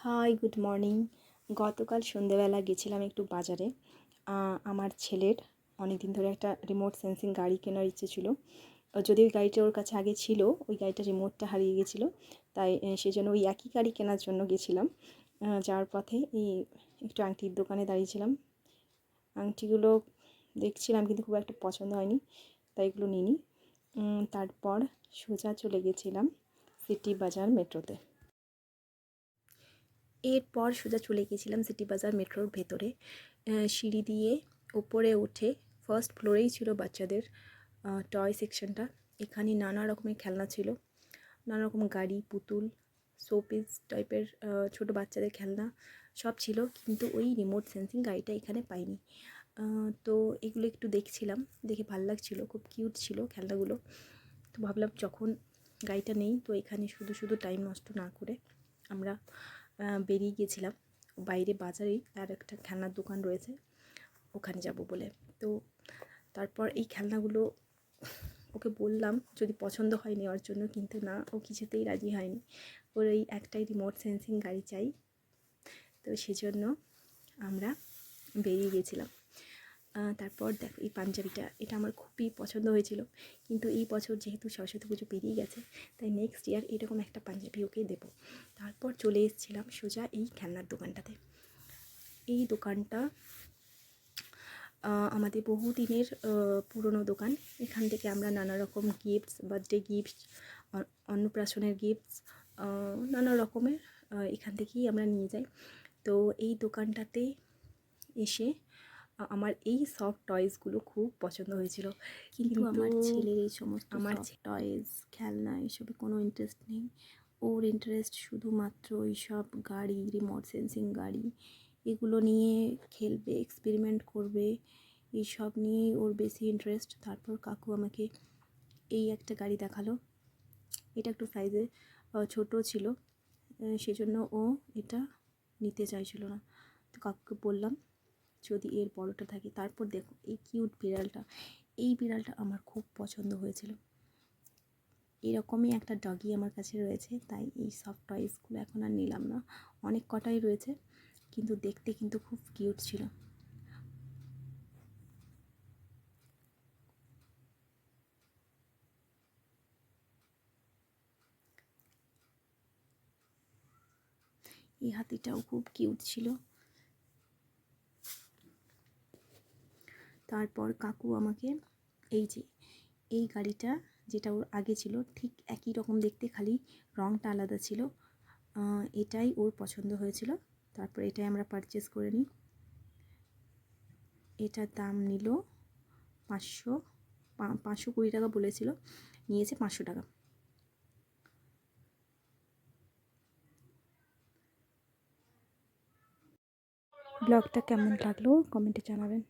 Hi good morning. গতকাল সন্ধেবেলা গেছিলাম একটু বাজারে। আমার ছেলের অনেক দিন ধরে একটা রিমোট সেন্সিং গাড়ি কেনার ইচ্ছে ছিল। যদি ওই গাড়িটা ওর কাছে আগে ছিল ওই গাড়িটা রিমোটটা হারিয়ে গেছিল তাই আহ, সেজন্য ওই একই গাড়ি কেনার জন্য গেছিলাম। যাওয়ার পথে এই একটু আংটির দোকানে দাঁড়িয়েছিলাম। আংটিগুলো দেখছিলাম কিন্তু খুব একটা পছন্দ হয়নি তাই এগুলো উম, তারপর সোজা চলে গেছিলাম সিটি বাজার মেট্রোতে। এরপর সোজা চলে গেছিলাম সিটি বাজার মেট্রোর ভেতরে। সিঁড়ি দিয়ে ওপরে উঠে ফার্স্ট ফ্লোরেই ছিল বাচ্চাদের টয় সেকশনটা এখানে নানা রকমের খেলনা ছিল, নানা রকম গাড়ি, পুতুল শোপিস টাইপের ছোট বাচ্চাদের খেলনা সব ছিল, কিন্তু ওই রিমোট সেন্সিং গাড়িটা এখানে পাইনি। তো এগুলো একটু দেখছিলাম, দেখে ভালো লাগছিল, খুব কিউট ছিল খেলনাগুলো। তো ভাবলাম যখন গাড়িটা নেই, তো এখানে শুধু শুধু টাইম নষ্ট না করে আমরা বেরিয়ে গিয়েছিলাম। বাইরে বাজারেই আর একটা খেলনার দোকান রয়েছে, ওখানে যাব বলে। তো তারপর এই খেলনাগুলো ওকে বললাম, যদি পছন্দ হয় নেওয়ার জন্য। কিন্তু না, ও কিছুতেই রাজি হয়নি। ওর এই একটাই রিমোট সেন্সিং গাড়ি চাই। তো সেজন্য আমরা বেরিয়ে গেছিলাম তারপর দেখো, এই পাঞ্জাবিটা, এটা আমার খুবই পছন্দ হয়েছিল। কিন্তু এই বছর যেহেতু সরস্বতী পুজো পেরিয়ে গেছে, তাই নেক্সট ইয়ার এরকম একটা পাঞ্জাবি ওকে দেবো। তারপর চলে এসেছিলাম সোজা এই খেলনার দোকানটাতে। এই দোকানটা আমাদের বহুদিনের পুরনো দোকান। এখান থেকে আমরা নানা রকম গিফটস বার্থডে গিফটস অন্নপ্রাশনের গিফটস নানা রকমের এখান থেকেই আমরা নিয়ে যাই। তো এই দোকানটাতে এসে আমার এই সফট টয়েসগুলো খুব পছন্দ হয়েছিল। কিন্তু আমার ছেলের এই সমস্ত আমার টয়েস খেলনা এসবে কোনো ইন্টারেস্ট নেই। ওর ইন্টারেস্ট শুধুমাত্র এইসব গাড়ি রিমোট সেন্সিং গাড়ি এগুলো নিয়ে খেলবে এক্সপেরিমেন্ট করবে। এইসব নিয়েই ওর বেশি ইন্টারেস্ট তারপর কাকু আমাকে এই একটা গাড়ি দেখাল। এটা একটু সাইজে ছোট ছিল। সেজন্য ও এটা নিতে চাইছিল না। তো কাকুকে বললাম যদি এর বড়টা থাকে, তারপর দেখো এই কিউট বিড়ালটা। এই বিড়ালটা আমার খুব পছন্দ হয়েছিল। এরকমই একটা ডগি আমার কাছে রয়েছে, তাই এই সফট টয়েসগুলো এখন আর নিলাম না। অনেক কটাই রয়েছে, কিন্তু দেখতে কিন্তু খুব কিউট ছিল। এই হাতিটাও খুব কিউট ছিল। তারপর কাকু আমাকে এই যে, এই গাড়িটা যেটা ওর আগে ছিল, ঠিক একই রকম দেখতে, খালি রঙটা আলাদা ছিল। এটাই ওর পছন্দ হয়েছিল। তারপর এটাই আমরা পারচেস করে নিই। এটার দাম নিল পাঁচশো পাঁচশো কুড়ি টাকা বলেছিল, নিয়েছে পাঁচশো টাকা। ব্লগটা কেমন লাগল? কমেন্টে জানাবেন।